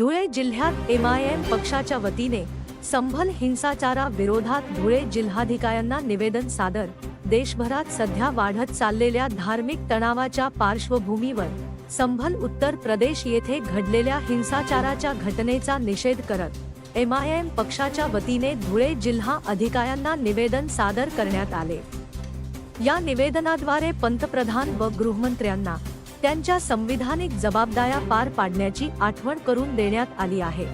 धुळे जिल्ह्यात M I am पक्षाच्या वतीने संभल हिंसाचारा विरोधात धुळे जिल्हाधिकाऱ्यांना निवेदन सादर. देशभरात सध्या वाढत चाललेल्या धार्मिक तणावाच्या पार्श्वभूमीवर संभल उत्तर प्रदेश येथे घडलेल्या हिंसाचाराच्या घटनेचा निषेध करत एम आय एम पक्षाच्या वतीने धुळे जिल्हा अधिकाऱ्यांना निवेदन सादर करण्यात आले. या निवेदनाद्वारे पंतप्रधान व गृहमंत्र्यांना त्यांच्या संविधानिक जबाबदाऱ्या पार पाडण्याची आठवण करून देण्यात आली आहे.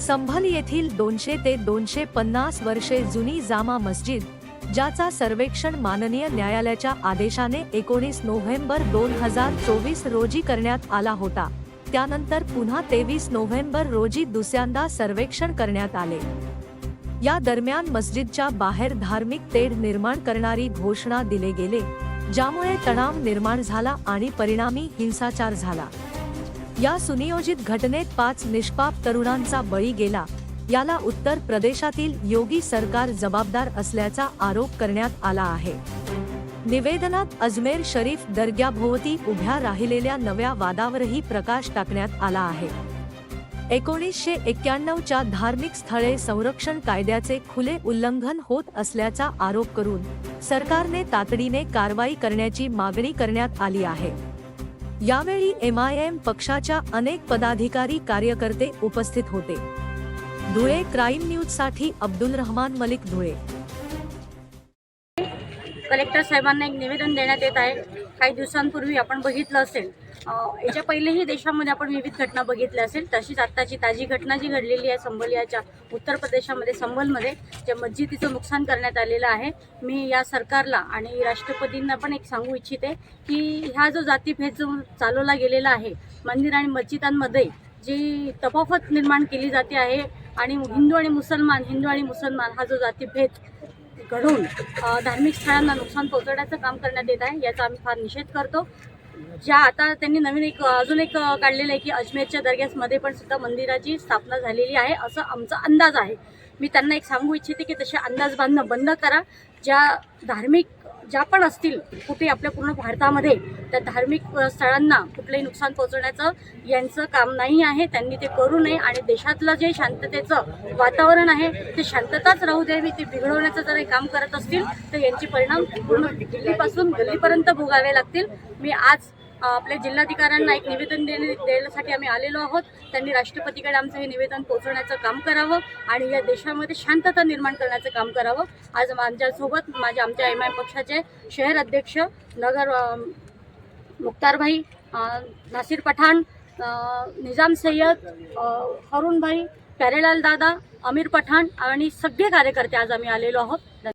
संभल येथील दोनशे ते दोनशे पन्नास वर्षे जुनी जामा मस्जिद ज्याचा सर्वेक्षण माननीय न्यायालयाच्या आदेशाने एकोणीस नोव्हेंबर दोन हजार चोवीस रोजी करण्यात आला होता. त्यानंतर पुन्हा तेवीस नोव्हेंबर रोजी दुसऱ्यांदा सर्वेक्षण करण्यात आले. या दरम्यान मस्जिदच्या बाहेर धार्मिक तेढ निर्माण करणारी घोषणा दिले गेले. ज्यामुळे तणाव निर्माण झाला आणि परिणामी हिंसाचार झाला. या सुनियोजित घटनेत पाच निष्पाप तरुणांचा बळी गेला. याला उत्तर प्रदेशातील योगी सरकार जबाबदार असल्याचा आरोप करण्यात आला आहे. निवेदनात अजमेर शरीफ दर्ग्याभोवती उभ्या राहिलेल्या नव्या वादावरही प्रकाश टाकण्यात आला आहे. एकोणीसशे एक्क्याण्णवच्या धार्मिक स्थळे संरक्षण कायद्याचे खुले उल्लंघन होत असल्याचा आरोप करून सरकारने तातडीने कारवाई करण्याची मागणी करण्यात आली आहे. यावेळी एम आय एम पक्षाच्या अनेक पदाधिकारी कार्यकर्ते उपस्थित होते. धुळे क्राईम न्यूजसाठी अब्दुल रहमान मलिक धुळे. कलेक्टर साहेबांना एक निवेदन देण्यात येत आहे. काही दिवसांपूर्वी आपण बघितलं असेल. याच्या पहिलेही देशामध्ये आपण विविध घटना बघितल्या असेल. तशीच आत्ताची ताजी घटना जी घडलेली आहे संबलियाच्या उत्तर प्रदेशामध्ये संबलमध्ये ज्या मस्जिदीचं नुकसान करण्यात आलेलं आहे. मी या सरकारला आणि राष्ट्रपतींना पण एक सांगू इच्छिते की ह्या जो जातीभेद जो चालवला गेलेला आहे मंदिर आणि मस्जिदांमध्ये जी तफावत निर्माण केली जाते आहे आणि हिंदू आणि मुसलमान हिंदू आणि मुसलमान हा जो जातीभेद घडून धार्मिक स्थळांना नुकसान पोहोचवण्याचं काम करण्यात येत आहे याचा आम्ही फार निषेध करतो. ज्या आता त्यांनी नवीन एक अजून एक काढलेलं आहे की अजमेरच्या दर्ग्यासमध्ये पण सुद्धा मंदिराची स्थापना झालेली आहे असं आमचा अंदाज आहे. मी त्यांना एक सांगू इच्छिते की तसे अंदाज बांधणं बंद करा. ज्या धार्मिक ज्या पण असतील कुठे आपल्या पूर्ण भारतामध्ये त्या धार्मिक स्थळांना कुठलंही नुकसान पोहोचवण्याचं यांचं काम नाही आहे. त्यांनी ते करू नये आणि देशातलं जे शांततेचं वातावरण आहे ते शांतताच राहू द्यावी. ते बिघडवण्याचं जर हे काम करत असतील तर यांचे परिणाम पूर्ण दिल्लीपासून गल्लीपर्यंत भोगावे लागतील. मी आज आपल्या जिल्हाधिकाऱ्यांना एक निवेदन देणे देण्यासाठी आम्ही आलेलो आहोत. त्यांनी राष्ट्रपतीकडे आमचं हे निवेदन पोहोचवण्याचं काम करावं आणि या देशामध्ये शांतता निर्माण करण्याचं काम करावं. आज माझ्यासोबत माझ्या आमच्या एम आय पक्षाचे शहर अध्यक्ष नगर मुक्तारभाई नासिर पठाण निजाम सय्यद हरुणभाई प्यारेलाल दादा अमीर पठाण आणि सगळे कार्यकर्ते आज आम्ही आलेलो आहोत.